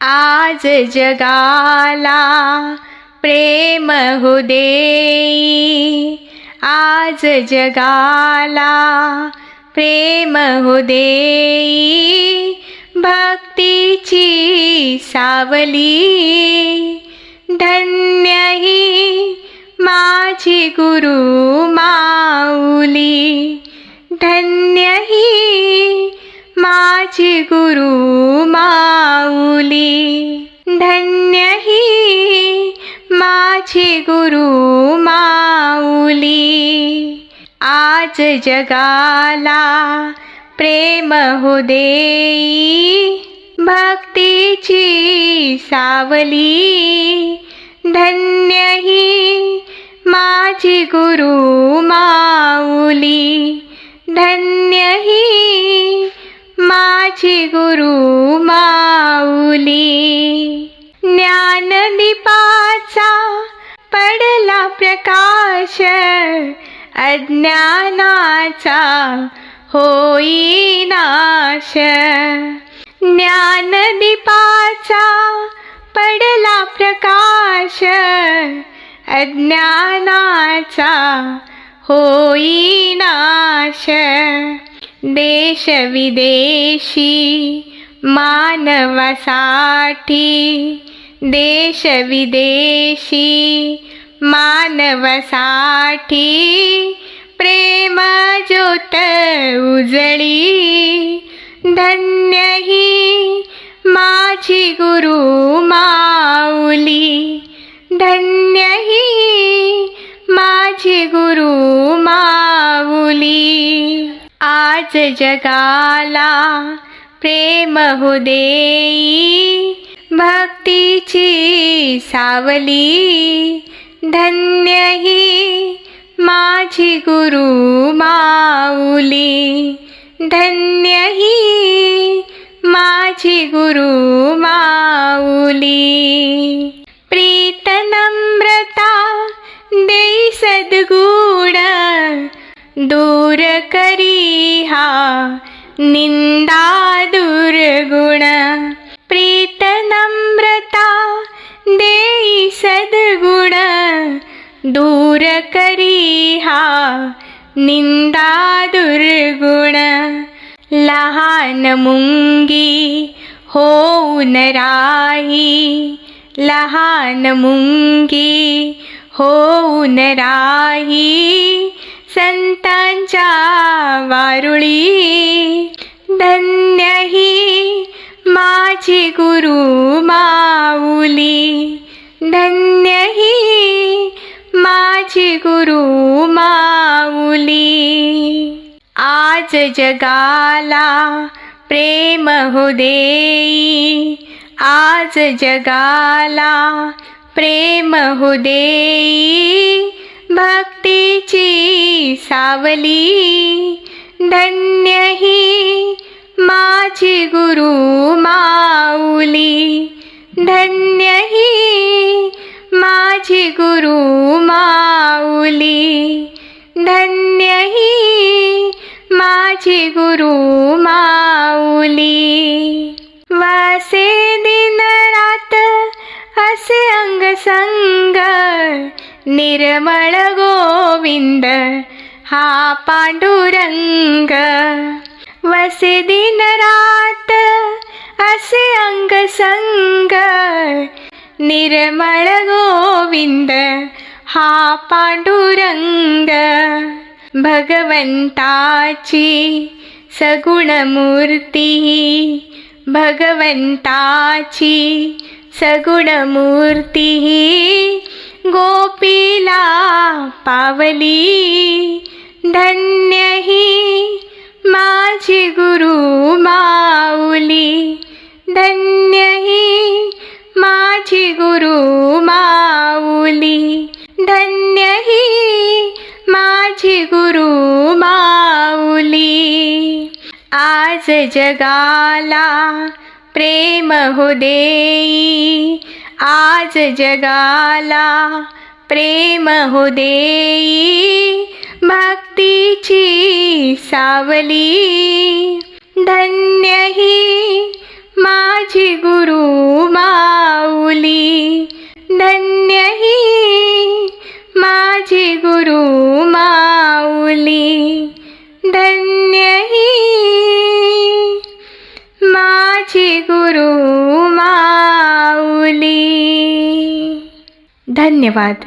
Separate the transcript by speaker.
Speaker 1: आज जगाला प्रेम हो आज जगाला प्रेम हो भक्तीची सावली धन्य ही माझी गुरु माऊली. धन्य ही माझी गुरु माऊली. माझी गुरु माऊली आज जगाला प्रेम हो देई. भक्तीची सावली धन्य ही माझी गुरु माऊली. धन्य ही माझी गुरु माऊली. ज्ञानदीपाचा पडला प्रकाश अज्ञानाचा होई नाश ज्ञानदीपाचा पडला प्रकाश अज्ञानाचा होई नाश देश विदेशी मानवासाठी देश विदेशी मानवसाठी प्रेम ज्योत उजळी धन्य ही माझी गुरु माऊली. धन्य ही माझी गुरु माऊली. आज जगाला प्रेम हो देई भक्तीची सावली. धन्य ही माझी गुरु माऊली। धन्य ही माझी गुरु माऊली। प्रीत नम्रता देई सद्गुण दूर करी हा निंदा दुर्गुण। प्रीत निंदा दुर्गुण लहान मुंगी होऊन राही. लहान मुंगी होऊन राही. संतांच्या वारुळी धन्य ही माझी गुरु हो आज जगाला प्रेम होदे आज जगाला प्रेम होदे भक्तीची सावली धन्य ही माझी गुरु माऊली. धन्य ही माझी गुरु माऊली. माझी गुरु माऊली. वासे दिन रात असे अंग संग निर्मळ गोविंद हा पांडुरंग. वसे दिन रात असे अंग संग निर्मळ गोविंद हा पांडुरंग. भगवंताची सगुणमूर्ती भगवंताची सगुणमूर्ती गोपीला पावली धन्य ही माझी गुरु माऊली धन्य ही माझी गुरु माऊली. आज जगाला प्रेम हो देई. आज जगाला प्रेम हो देई. भक्तीची सावली. धन्य ही माझी गुरु माऊली. धन्यवाद.